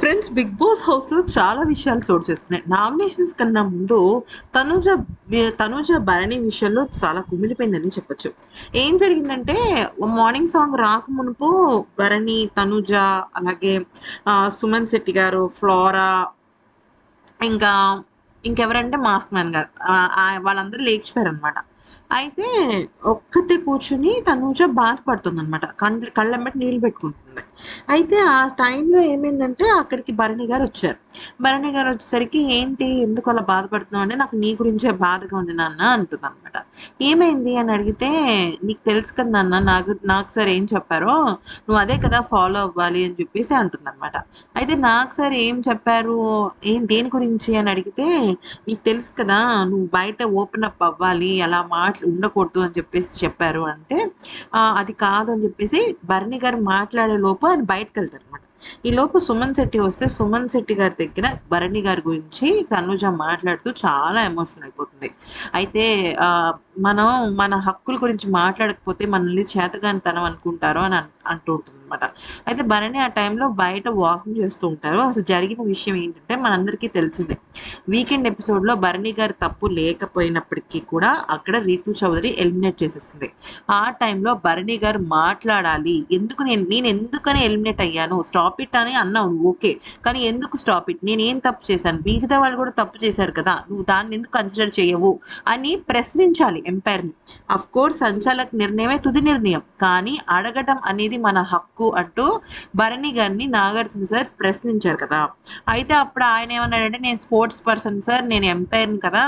Friends big boss హౌస్లో చాలా విషయాలు చోటు చేసుకున్నాయి. నామినేషన్స్ కన్నా ముందు తనుజ తనుజ భరణి విషయంలో చాలా కుమిలిపోయిందని చెప్పొచ్చు. ఏం జరిగిందంటే మార్నింగ్ సాంగ్ రాక మునుపు భరణి తనుజ అలాగే సుమన్ శెట్టి గారు ఫ్లోరా ఇంకా ఇంకెవరంటే మాస్క్ మ్యాన్ గారు వాళ్ళందరూ లేచిపోయారు అనమాట అయితే ఒక్కతే కూర్చుని తనుజ బాధపడుతుంది అనమాట కళ్ళ కళ్ళెంబటి నీళ్ళు పెట్టుకుంటుంది అయితే ఆ టైంలో ఏమైందంటే అక్కడికి భరణి గారు వచ్చారు. భరణి గారు వచ్చేసరికి ఏంటి ఎందుకు అలా బాధపడుతున్నావు? అంటే నాకు నీ గురించే బాధగా ఉంది నాన్న అంటుంది అనమాట ఏమైంది? అని అడిగితే నీకు తెలుసు కదా నాన్న నాకు నాకు సార్ ఏం చెప్పారో నువ్వు అదే కదా ఫాలో అవ్వాలి అని చెప్పేసి అంటుంది అనమాట అయితే నాకు సార్ ఏం చెప్పారు? ఏం దేని గురించి? అని అడిగితే నీకు తెలుసు కదా నువ్వు బయట ఓపెన్ అప్ అవ్వాలి అలా మాట్లా ఉండకూడదు అని చెప్పేసి చెప్పారు. అంటే అది కాదు అని చెప్పేసి భరణి గారు మాట్లాడే లోపు ఆయన బయటకు వెళ్తారు అనమాట ఈ లోపు సుమన్ శెట్టి వస్తే సుమన్ శెట్టి గారి దగ్గర భరణి గారి గురించి తనుజ మాట్లాడుతూ చాలా ఎమోషనల్ అయిపోతుంది. అయితే మనం మన హక్కుల గురించి మాట్లాడకపోతే మనల్ని చేతగాని తనం అనుకుంటారు అని అంటుంటుంది అంటూ అనమాట అయితే భరణి ఆ టైంలో బయట వాకింగ్ చేస్తూ ఉంటారు. అసలు జరిగిన విషయం ఏంటంటే మనందరికీ తెలిసిందే. వీకెండ్ ఎపిసోడ్లో భరణి గారి తప్పు లేకపోయినప్పటికీ కూడా అక్కడ రీతు చౌదరి ఎలిమినేట్ చేసేసింది. ఆ టైంలో భరణి గారు మాట్లాడాలి. ఎందుకు నేను నేను ఎందుకని ఎలిమినేట్ అయ్యాను? స్టాప్ ఇట్ అని అన్నావు ఓకే కానీ ఎందుకు స్టాప్ ఇట్ నేను ఏం తప్పు చేశాను? మిగతా వాళ్ళు కూడా తప్పు చేశారు కదా. నువ్వు దాన్ని ఎందుకు కన్సిడర్ చేయవు? అని ప్రశ్నించాలి. ఎంపైర్ని అఫ్ కోర్స్ సంచాలక నిర్ణయమే తుది నిర్ణయం. కానీ అడగటం అనేది మన హక్కు అంటూ భరణి గారిని నాగార్జున సార్ ప్రశ్నించారు కదా. అయితే అప్పుడు ఆయన ఏమన్నాడంటే నేను స్పోర్ట్స్ పర్సన్ సార్ నేను ఎంపైర్ని కదా.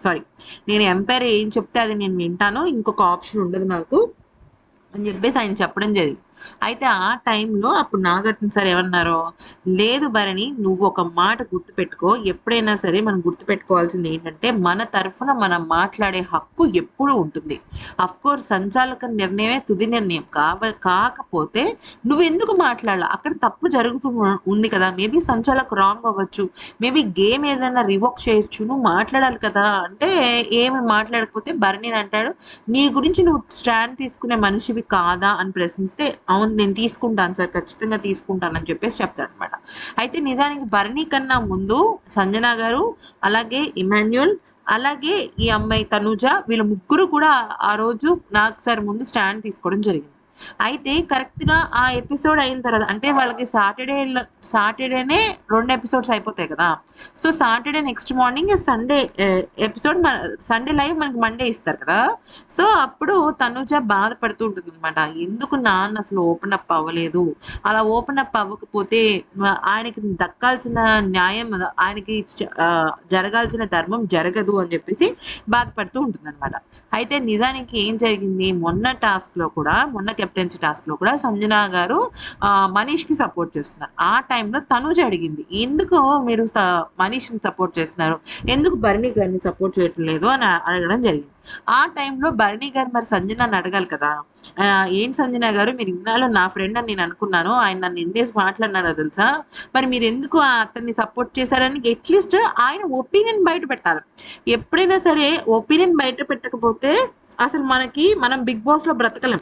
సారీ నేను ఎంపైర్ ఏం చెప్తే అది నేను వింటాను. ఇంకొక ఆప్షన్ ఉండదు నాకు. అని చెప్పేసి ఆయన చెప్పడం జరిగింది. అయితే ఆ టైంలో అప్పుడు నాగార్జున సార్ ఏమన్నారో లేదు భరణి నువ్వు ఒక మాట గుర్తుపెట్టుకో. ఎప్పుడైనా సరే మనం గుర్తుపెట్టుకోవాల్సింది ఏంటంటే మన తరఫున మనం మాట్లాడే హక్కు ఎప్పుడు ఉంటుంది. అఫ్కోర్స్ సంచాలక నిర్ణయమే తుది నిర్ణయం. కావ కాకపోతే నువ్వు ఎందుకు మాట్లాడాలి? అక్కడ తప్పు జరుగుతూ ఉంది కదా. మేబీ సంచాలకు రాంగ్ అవ్వచ్చు. మేబీ గేమ్ ఏదైనా రివోక్ చేయొచ్చు. నువ్వు మాట్లాడాలి కదా. అంటే ఏమి మాట్లాడకపోతే భరణి అంటాడు. నీ గురించి నువ్వు స్టాండ్ తీసుకునే మనిషివి కాదా? అని ప్రశ్నిస్తే అవును నేను తీసుకుంటాను సార్ ఖచ్చితంగా తీసుకుంటానని చెప్పేసి చెప్తాడనమాట అయితే నిజానికి భరణి కన్నా ముందు సంజన గారు అలాగే ఇమాన్యుల్ అలాగే ఈ అమ్మాయి తనుజ వీళ్ళ ముగ్గురు కూడా ఆ రోజు నాకు సార్ ముందు స్టాండ్ తీసుకోవడం జరిగింది. అయితే కరెక్ట్గా ఆ ఎపిసోడ్ అయిన తర్వాత అంటే వాళ్ళకి సాటర్డే సాటర్డేనే రెండు ఎపిసోడ్స్ అయిపోతాయి కదా. So Saturday next morning Sunday episode మన సండే లైవ్ మనకి మండే ఇస్తారు కదా. సో అప్పుడు తనుజ బాధపడుతూ ఉంటుంది అనమాట ఎందుకు నాన్న అసలు ఓపెన్ అప్ అవ్వలేదు? అలా ఓపెన్ అప్ అవ్వకపోతే ఆయనకి దక్కాల్సిన న్యాయం ఆయనకి జరగాల్సిన ధర్మం జరగదు అని చెప్పేసి బాధపడుతూ ఉంటుంది అనమాట అయితే నిజానికి ఏం జరిగింది? మొన్న టాస్క్లో కూడా మొన్న కెప్టెన్సీ టాస్క్లో కూడా సంజన గారు మనీష్కి సపోర్ట్ చేస్తున్నారు. ఆ టైంలో తనుజ అడిగింది ఎందుకు మీరు స- మనీష్ని సపోర్ట్ చేస్తున్నారు? ఎందుకు భరణి గారిని సపోర్ట్ చేయటం లేదు? అని అడగడం జరిగింది. ఆ టైంలో భరణి గారు మరి సంజనాన్ని అడగాలి కదా. ఏం ఏంటి సంజన గారు? మీరు ఇన్నాళ్ళు నా ఫ్రెండ్ అని నేను అనుకున్నాను. ఆయన నన్ను ఎన్నేసి మాట్లాడినాడో తెలుసా? మరి మీరు ఎందుకు అతన్ని సపోర్ట్ చేశారని అట్లీస్ట్ ఆయన ఒపీనియన్ బయట పెట్టాలి. ఎప్పుడైనా సరే ఒపీనియన్ బయట పెట్టకపోతే అసలు మనకి మనం బిగ్ బాస్లో బ్రతకలేం.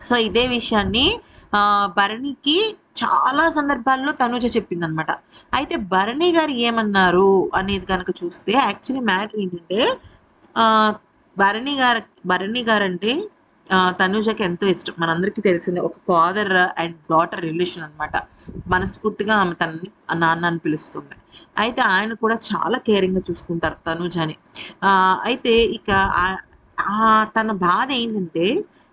సో ఇదే విషయాన్ని ఆ, భరణికి చాలా సందర్భాల్లో తనుజ చెప్పింది అనమాట అయితే భరణి గారు ఏమన్నారు అనేది కనుక చూస్తే యాక్చువల్లీ మ్యాటర్ ఏంటంటే ఆ, భరణి గారు భరణి గారు అంటే తనుజకి ఎంతో ఇష్టం. మనందరికీ తెలిసిందే ఒక ఫాదర్ అండ్ డాటర్ రిలేషన్ అన్నమాట. మనస్ఫూర్తిగా ఆమె తనని నాన్న అని పిలుస్తుంది. అయితే ఆయన కూడా చాలా కేరింగ్గా చూసుకుంటారు తనుజని. అయితే ఇక ఆ తన బాధ ఏంటంటే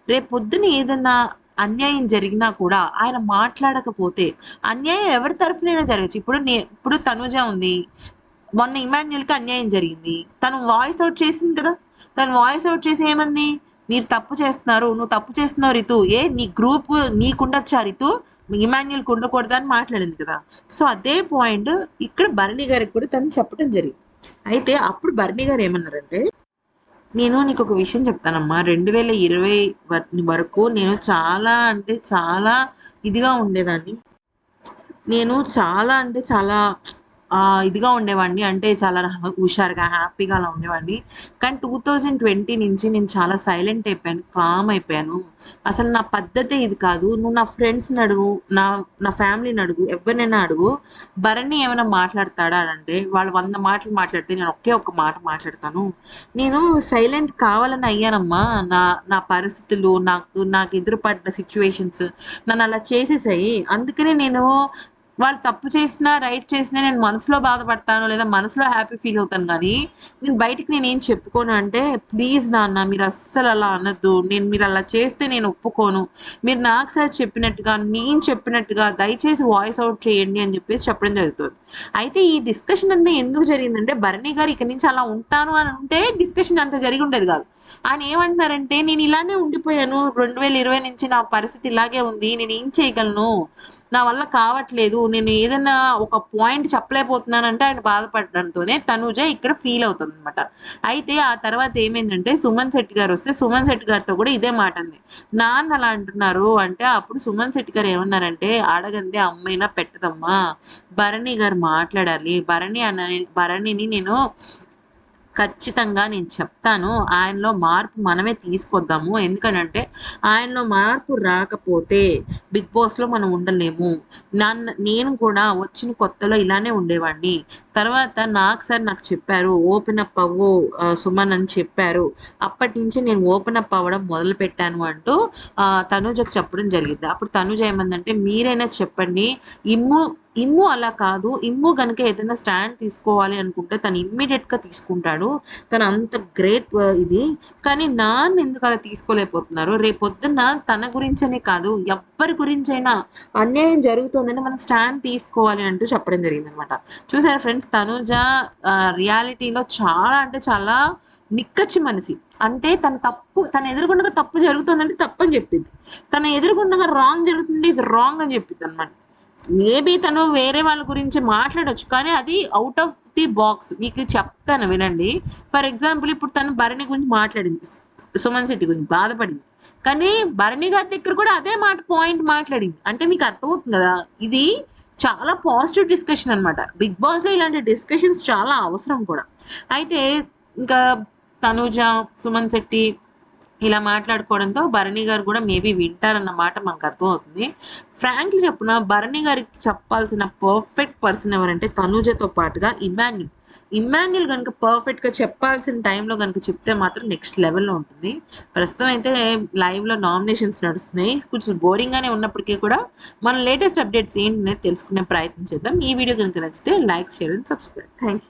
రేపు ఏదన్నా అన్యాయం జరిగినా కూడా ఆయన మాట్లాడకపోతే అన్యాయం ఎవరి తరఫునైనా జరగచ్చు. ఇప్పుడు నే ఇప్పుడు తనుజ ఉంది. మొన్న ఇమాన్యుల్కి అన్యాయం జరిగింది. తను వాయిస్ అవుట్ చేసింది కదా? తను వాయిస్ అవుట్ చేసి ఏమంది? మీరు తప్పు చేస్తున్నారు నువ్వు తప్పు చేస్తున్నావు రితు. ఏ నీ గ్రూప్ నీకుండొచ్చా రితు? ఇమాన్యుల్కి ఉండకూడదు అని మాట్లాడింది కదా. సో అదే పాయింట్ ఇక్కడ భరణి గారికి కూడా తను చెప్పడం జరిగింది. అయితే అప్పుడు భరణి గారు ఏమన్నారంటే నేను నీకు ఒక విషయం చెప్తానమ్మా. రెండు వేల ఇరవై వరకు నేను చాలా అంటే చాలా ఇదిగా ఉండేదాన్ని. నేను చాలా అంటే చాలా ఇదిగా ఉండేవాడిని. అంటే చాలా హుషారుగా, హ్యాపీగా అలా ఉండేవాడిని. కానీ 2020 నుంచి నేను చాలా సైలెంట్ అయిపోయాను. కామ్ అయిపోయాను. అసలు నా పద్ధతే ఇది కాదు. నువ్వు నా ఫ్రెండ్స్‌ని అడుగు, నా నా ఫ్యామిలీని అడుగు, ఎవరినైనా అడుగు. భరణి ఏమైనా మాట్లాడతాడా అంటే వాళ్ళు వంద మాటలు మాట్లాడితే నేను ఒకే ఒక్క మాట మాట్లాడతాను. నేను సైలెంట్ కావాలని అయ్యానమ్మా. నా నా పరిస్థితులు, నాకు నాకు ఎదురుపడ్డ సిచ్యువేషన్స్ నన్ను అలా చేసేసాయి. అందుకనే నేను వాళ్ళు తప్పు చేసినా, రైట్ చేసినా నేను మనసులో బాధపడతాను. లేదా మనసులో హ్యాపీ ఫీల్ అవుతాను కానీ నేను బయటికి నేను ఏం చెప్పుకోను అంటే, "ప్లీజ్ నాన్న మీరు అస్సలు అలా అనద్దు నేను మీరు అలా చేస్తే నేను ఒప్పుకోను. మీరు నాకు సార్ చెప్పినట్టుగా, నేను చెప్పినట్టుగా దయచేసి వాయిస్ అవుట్ చేయండి" అని చెప్పేసి చెప్పడం జరుగుతుంది. అయితే ఈ డిస్కషన్ అంతా ఎందుకు జరిగిందంటే, భరణి గారు ఇక్కడి నుంచి అలా ఉంటాను అని ఉంటే డిస్కషన్ అంత జరిగి ఉండేది కాదు. ఆయన ఏమంటున్నారంటే, "నేను ఇలానే ఉండిపోయాను. 2020 నుంచి నా పరిస్థితి ఇలాగే ఉంది. నేను ఏం చేయగలను? నా వల్ల కావట్లేదు. నేను ఏదైనా ఒక పాయింట్ చెప్పలేకపోతున్నానంటే" ఆయన బాధపడడంతోనే తనుజ ఇక్కడ ఫీల్ అవుతుంది అనమాట అయితే ఆ తర్వాత ఏమైందంటే, సుమన్ శెట్టి గారు వస్తే సుమన్ శెట్టి గారితో కూడా ఇదే మాట అంది. "నాన్న అలా అంటున్నారు" అంటే అప్పుడు సుమన్ శెట్టి గారు ఏమన్నారంటే, "అడగందే అమ్మైనా పెట్టదమ్మా. భరణి గారు మాట్లాడాలి. భరణి అన్న భరణిని నేను ఖచ్చితంగా నేను చెప్తాను. ఆయనలో మార్పు మనమే తీసుకొద్దాము. ఎందుకనంటే, ఆయనలో మార్పు రాకపోతే బిగ్ బాస్‌లో మనం ఉండలేము. నన్ను నేను కూడా వచ్చిన కొత్తలో ఇలానే ఉండేవాడిని. తర్వాత నాకు సార్ నాకు చెప్పారు. ఓపెన్ అప్ అవ్వు సుమన్ అని చెప్పారు. అప్పటినుంచి నేను ఓపెన్ అప్ అవ్వడం మొదలు పెట్టాను అంటూ ఆహ్, చెప్పడం జరిగింది. అప్పుడు తనూజ ఏమందంటే, "మీరైనా చెప్పండి. ఇమ్ము ఇమ్ము అలా కాదు. ఇమ్ము గనుక ఏదైనా స్టాండ్ తీసుకోవాలి అనుకుంటే తను ఇమ్మీడియట్గా తీసుకుంటాడు. తను అంత గ్రేట్ ఇది. కానీ నాన్న ఎందుకు అలా తీసుకోలేకపోతున్నారు? రేపొద్దున తన గురించనే కాదు, ఎవ్వరి గురించైనా అన్యాయం జరుగుతోందంటే మనం స్టాండ్ తీసుకోవాలి" అంటూ చెప్పడం జరిగిందనమాట. చూసారా ఫ్రెండ్స్ తనుజ రియాలిటీలో చాలా అంటే చాలా నిక్కచ్చి మనిషి. అంటే తన తప్పు తన ఎదురుగుండగా తప్పు జరుగుతోందంటే తప్పని చెప్పింది తన ఎదురుగుండగా రాంగ్ జరుగుతుంటే ఇది రాంగ్ అని చెప్పింది అనమాట మేబీ తను వేరే వాళ్ళ గురించి మాట్లాడొచ్చు. కానీ అది అవుట్ ఆఫ్ ది బాక్స్. మీకు చెప్తాను వినండి. ఫర్ ఎగ్జాంపుల్ ఇప్పుడు తను భరణి గురించి మాట్లాడింది. సుమన్ శెట్టి గురించి బాధపడింది. కానీ భరణి గారి దగ్గర కూడా అదే మాట పాయింట్ మాట్లాడింది. అంటే మీకు అర్థమవుతుంది కదా! ఇది చాలా పాజిటివ్ డిస్కషన్ అనమాట. బిగ్ బాస్‌లో ఇలాంటి డిస్కషన్స్ చాలా అవసరం కూడా. అయితే ఇంకా తనూజ, సుమన్ శెట్టి ఇలా మాట్లాడుకోవడంతో భరణి గారు కూడా మేబీ వింటారన్న మాట మనకు అర్థమవుతుంది. ఫ్రాంక్ చెప్పున భరణి గారికి చెప్పాల్సిన పర్ఫెక్ట్ పర్సన్ ఎవరంటే తనూజతో పాటుగా ఇమాన్యుల్ ఇమాన్యుల్ కనుక పర్ఫెక్ట్‌గా చెప్పాల్సిన టైంలో కనుక చెప్తే మాత్రం నెక్స్ట్ లెవెల్‌లో ఉంటుంది. ప్రస్తుతం అయితే లైవ్‌లో నామినేషన్స్ నడుస్తున్నాయి. కొంచెం బోరింగ్‌గానే ఉన్నప్పటికీ కూడా మన లేటెస్ట్ అప్డేట్స్ ఏంటనేది తెలుసుకునే ప్రయత్నం చేద్దాం. ఈ వీడియో కనుక నచ్చితే like, share and subscribe. Thank you.